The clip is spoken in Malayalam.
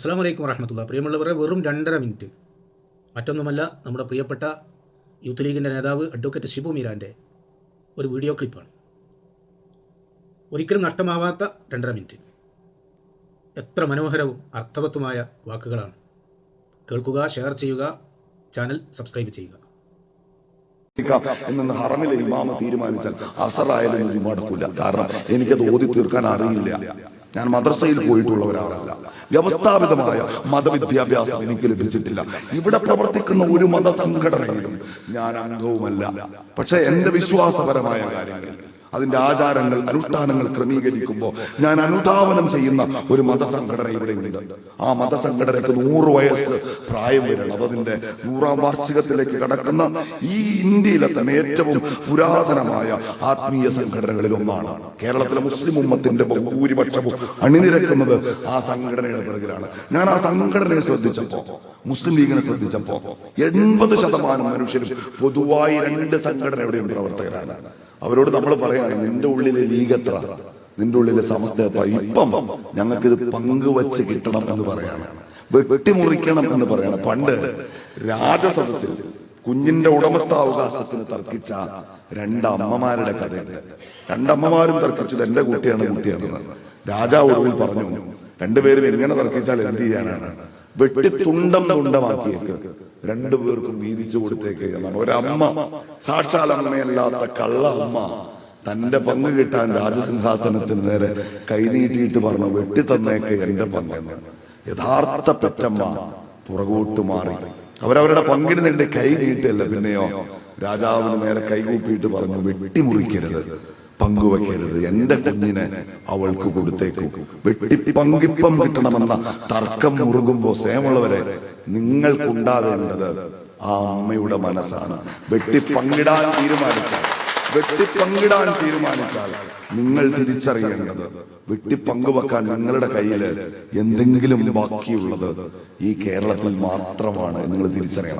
അസ്സാം വലൈക്കും വറഹമത്തുള്ള പ്രിയമുള്ളവരെ വെറും രണ്ടര മിനിറ്റ്. മറ്റൊന്നുമല്ല നമ്മുടെ പ്രിയപ്പെട്ട യൂത്ത് ലീഗിന്റെ നേതാവ് അഡ്വക്കേറ്റ് ഷിബു മീരാന്റെ ഒരു വീഡിയോ ക്ലിപ്പാണ്. ഒരിക്കലും നഷ്ടമാവാത്ത രണ്ടര മിനിറ്റ്. എത്ര മനോഹരവും അർത്ഥവത്തുമായ വാക്കുകളാണ്. കേൾക്കുക ഷെയർ ചെയ്യുക ചാനൽ സബ്സ്ക്രൈബ് ചെയ്യുക. എന്ന് ഹറമിലെ ഇമാമ തീരുമാനിച്ചാൽ അസറായാലും ഇത് മടക്കില്ല കാരണം എനിക്കത് ഓതി തീർക്കാൻ അറിയില്ല. ഞാൻ മദ്രസയിൽ പോയിട്ടുള്ള ഒരാളല്ല വ്യവസ്ഥാപിതമായ മതവിദ്യാഭ്യാസം എനിക്ക് ലഭിച്ചിട്ടില്ല. ഇവിടെ പ്രവർത്തിക്കുന്ന ഒരു മതസംഘടനയിലും ഞാൻ അംഗവുമല്ല. പക്ഷെ എന്റെ വിശ്വാസപരമായ കാര്യങ്ങൾ അതിന്റെ ആചാരങ്ങൾ അനുഷ്ഠാനങ്ങൾ ക്രമീകരിക്കുമ്പോൾ ഞാൻ അനുധാവനം ചെയ്യുന്ന ഒരു മതസംഘടന ഇവിടെയുണ്ട്. ആ മതസംഘടനയ്ക്ക് നൂറ് വയസ്സ് പ്രായം വരണം അതതിന്റെ നൂറാം വാർഷികത്തിലേക്ക് കടക്കുന്ന ഈ ഇന്ത്യയിലെ തന്നെ ഏറ്റവും പുരാതനമായ ആത്മീയ സംഘടനകളിൽ ഒന്നാണ്. കേരളത്തിലെ മുസ്ലിം ഉമ്മത്തിന്റെ ഭൂരിപക്ഷവും അണിനിരക്കുന്നത് ആ സംഘടനയുടെ പിറകിലാണ്. ഞാൻ ആ സംഘടനയെ ശ്രദ്ധിച്ചപ്പോ മുസ്ലിം ലീഗിനെ ശ്രദ്ധിച്ചപ്പോ എൺപത് ശതമാനം മനുഷ്യരും പൊതുവായി രണ്ട് സംഘടനയുടെയും പ്രവർത്തകരാണ്. അവരോട് നമ്മൾ പറയാണ് നിന്റെ ഉള്ളിലെ ലീഗത്ര നിന്റെ ഉള്ളിലെ സമസ്ത ഇപ്പം ഞങ്ങൾക്കിത് പങ്കുവച്ച് കിട്ടണം എന്ന് പറയാണ്. വെട്ടിമുറിക്കണം എന്ന് പറയാണ്. പണ്ട് രാജസദസ്സിൽ കുഞ്ഞിന്റെ ഉടമസ്ഥാവകാശത്തിന് തർക്കിച്ച രണ്ടമ്മമാരുടെ കഥയുണ്ട്. രണ്ടമ്മമാരും തർക്കിച്ചത് എന്റെ കുട്ടിയാണ് കുട്ടിയാണെന്ന്. രാജാവ് ഒടുവിൽ പറഞ്ഞു രണ്ടുപേരും എങ്ങനെ തർക്കിച്ചാൽ എന്ത് ചെയ്യാനാണ്? വെട്ടി തുണ്ടം തുണ്ടമാക്കിയേക്ക്. രണ്ടുപേർക്കും വീതിച്ചു കൊടുത്തേക്ക് എന്നാണ്. ഒരമ്മ സാക്ഷാൽ അമ്മയല്ലാത്ത കള്ള അമ്മ തന്റെ പങ്ക് കിട്ടാൻ രാജസിംഹാസനത്തിന് നേരെ കൈനീട്ടിയിട്ട് പറഞ്ഞു വെട്ടി തന്നേക്ക് എന്റെ പങ്കെന്ന് യഥാർത്ഥ പെറ്റമ്മ പുറകോട്ട് മാറി. അവരവരുടെ പങ്കിന് നിന്റെ കൈ നീട്ടിയല്ല പിന്നെയോ രാജാവിന് നേരെ കൈകൂപ്പിയിട്ട് പറഞ്ഞു വെട്ടിമുറിക്കരുത് പങ്കുവെക്കരുത്. എന്റെ കുഞ്ഞിനെ അവൾക്ക് കൊടുത്തേക്കും. വെട്ടി പങ്കിപ്പം കിട്ടണമെന്ന തർക്കം മുറുകുമ്പോ സ്നേഹമുള്ളവരെ നിങ്ങൾക്കുണ്ടാകേണ്ടത് ആ അമ്മയുടെ മനസ്സാണ്. വെട്ടി പങ്കിടാൻ തീരുമാനിച്ചാൽ വെട്ടി പങ്കിടാൻ തീരുമാനിച്ചാൽ നിങ്ങൾ തിരിച്ചറിയേണ്ടത് വെട്ടി പങ്കുവെക്കാൻ നിങ്ങളുടെ കയ്യിൽ എന്തെങ്കിലും ബാക്കിയുള്ളത് ഈ കേരളത്തിൽ മാത്രമാണ്. നിങ്ങൾ തിരിച്ചറിയണം.